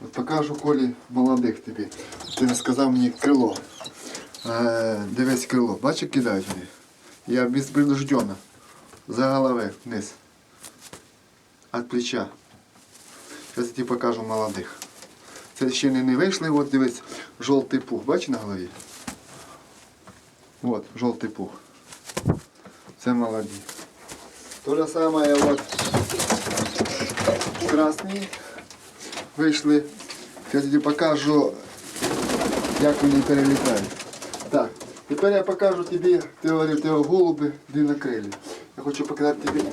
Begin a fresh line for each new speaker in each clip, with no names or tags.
От покажу Колі молодих тобі. Ти не сказав мені крило. Е, дивись крило. Бачиш, кидають вони? Я безпринужденно. За голови вниз. От плеча. Зараз я тобі покажу молодих. Це ще не, не вийшли, от дивись, жовтий пух. Бачиш на голові? От, жовтий пух. Це молоді. То же самое вот красні вийшли. Я тобі покажу, як вони перелітають. Так, тепер я покажу тобі, ти говорив, ти голуби длиннокрилі. Я хочу показати тобі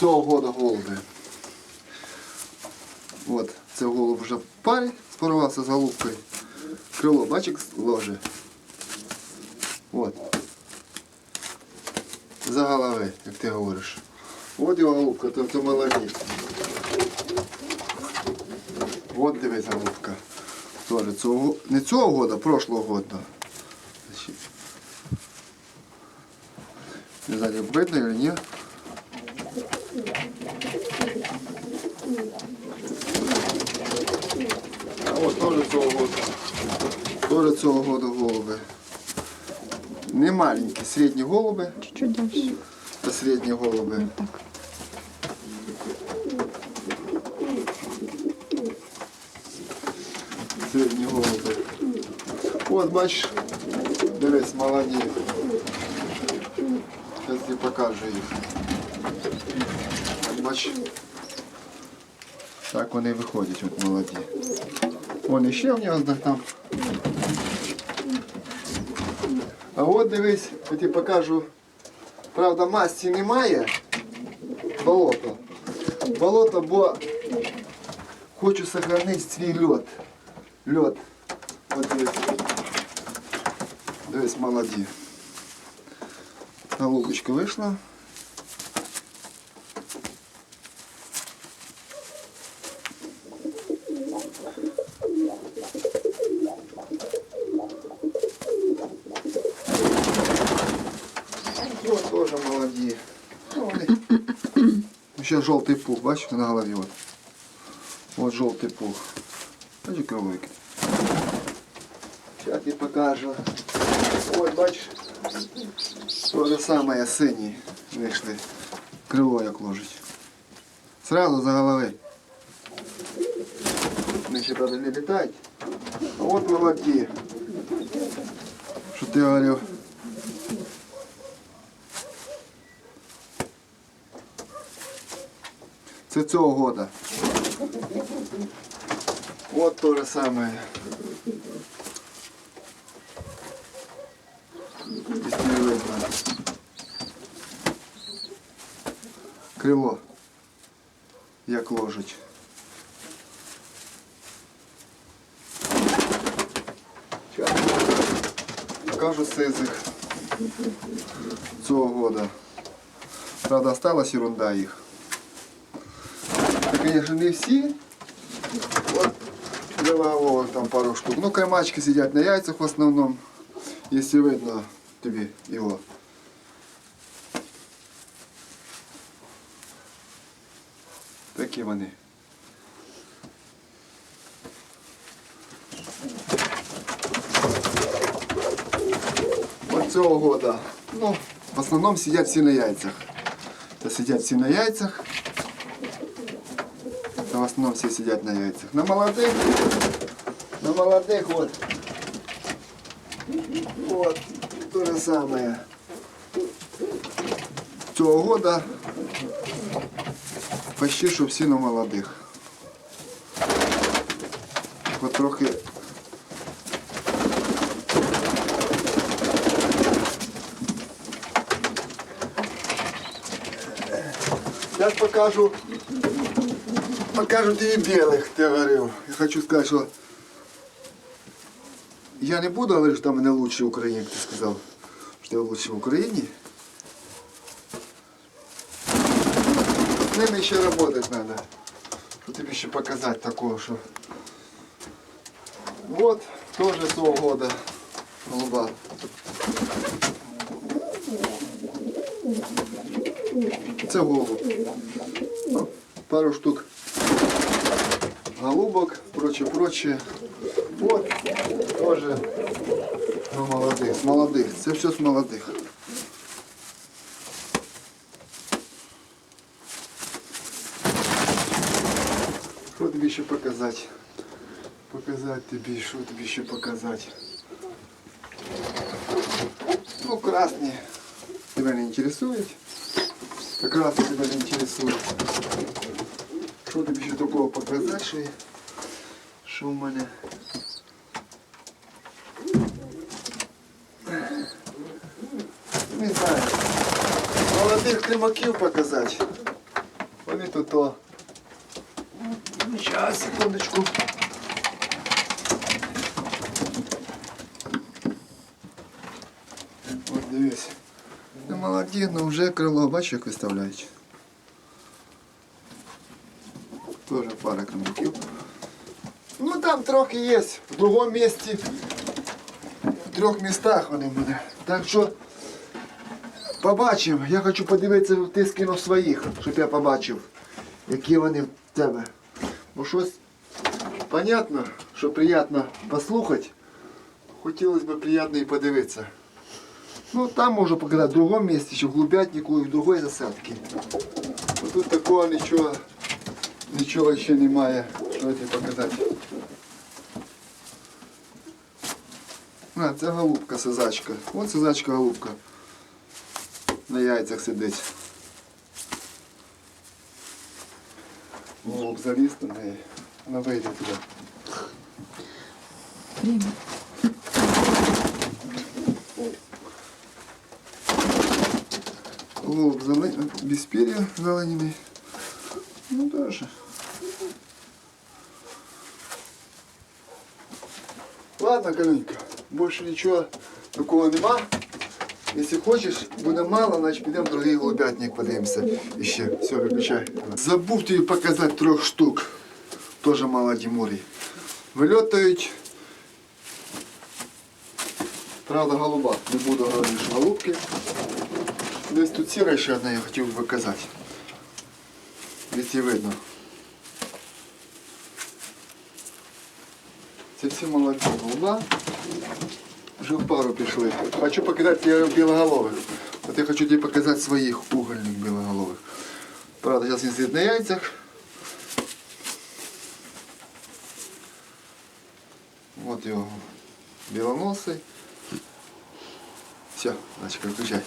цього года голуби. От, це голуб вже в спорвався з голубкою. Крило, бачиш, ложе. От. За голови, як ти говориш. От його голубка, то це молоді. От дивись голубка. Тоже цього, не цього года, прошлого года. Не знаю, видно или ні. А от теж цього года. Теж цього года голуби. Не маленькі, середні голуби.
Чуть-чуть дальше.
Це середні голуби.
Так.
Середні голуби. От бачиш, дивись, молоді. Зараз я покажу їх. От Бач. Так вони виходять, от молоді. Вон іще в нього там. А от дивись, я тобі покажу. Правда, масті немає. Болото. Болото, бо хочу сохранити свій льот. Льот. От дивись. Дивись, молоді. Голубочка вийшла. Вот тоже молоді. Ну, вони. Ще жовтий пух, бачиш на голові. От. От жовтий пух. Бачиш кролики. Зараз я покажу. От бачиш. То же самое сині вийшли. Крило як ложить. Сразу за голови. Вони ще правда не літають. А от молоді. Що ти говорив? Це цього года. Вот то же самое. Крило. Як ложить. Покажу сизих цього года. Правда, осталась ерунда їх. Це, конечно, не всі. От головок там пару штук. Ну, каймачки сидять на яйцях в основному. Якщо видно тобі його. Такі вони. От цього года. Ну, в основному сидять всі на яйцях. Та сидять всі на яйцях. Та в основному всі сидять на яйцях. На молодих, на молодих вот. Вот, то же самое. Цього года почти що всі на молодих. От трохи Сейчас покажу покажу тобі білих, ти говорив. Я хочу сказати, що я не буду говорити, що там мене лучший як ти сказав, що я лучший в Україні. З ними ще працювати треба. Що тобі ще показати такого, що. Вот, теж цього года голуба. Це голуб. Пару штук голубок, прочее, прочее. Вот тоже ну, молодых, з молодих. Це все з молодих. Що тобі ще показати? Показати тобі, що тобі ще показати? Ну, красні тебя не интересует. Как раз тебя не интересует. Що тобі ще такого показати, що, що в мене? Не знаю. Молодих климаків показати. Вони тут то. Сейчас, секундочку. От дивись. Ну молоді, ну вже крило, бачиш, як виставляють. Тоже пара крилаків. Ну там трохи є. В другому місці. В трьох містах вони буде. Так що побачимо. Я хочу подивитися, ти скинув своїх, щоб я побачив, які вони в тебе. Бо щось понятно, що приємно послухати. Хотілося б приємно і подивитися. Ну там можу показати в другому місці, ще в глубятнику і в другій засадці. Тут такого нічого, нічого ще немає, що тобі показати. А, це голубка сизачка. От сизачка голубка. На яйцях сидить. Голуб заліз на неї. Вона вийде туди.
Время.
Голуб зелен... без перья зеленіний. Ну даже. Ладно, Калюнька, больше ничего такого нема. Если хочешь, буде мало, значить підемо в другий голубятник подивимося. Іще. Все, виключай. Забув тобі показати трьох штук. Тоже мало Дімурі. Вильотають. Правда, голуба. Не буду говорити, що голубки. Десь тут сіра ще одна я хотів би показати. Її видно. Це всі молоді голуба. Вже в пару пішли. Хочу показати тебе білоголових. От я хочу тобі показати своїх угольних білоголових. Правда, зараз він сидить на яйцях. От його білоносий. Все, Начка, виключай.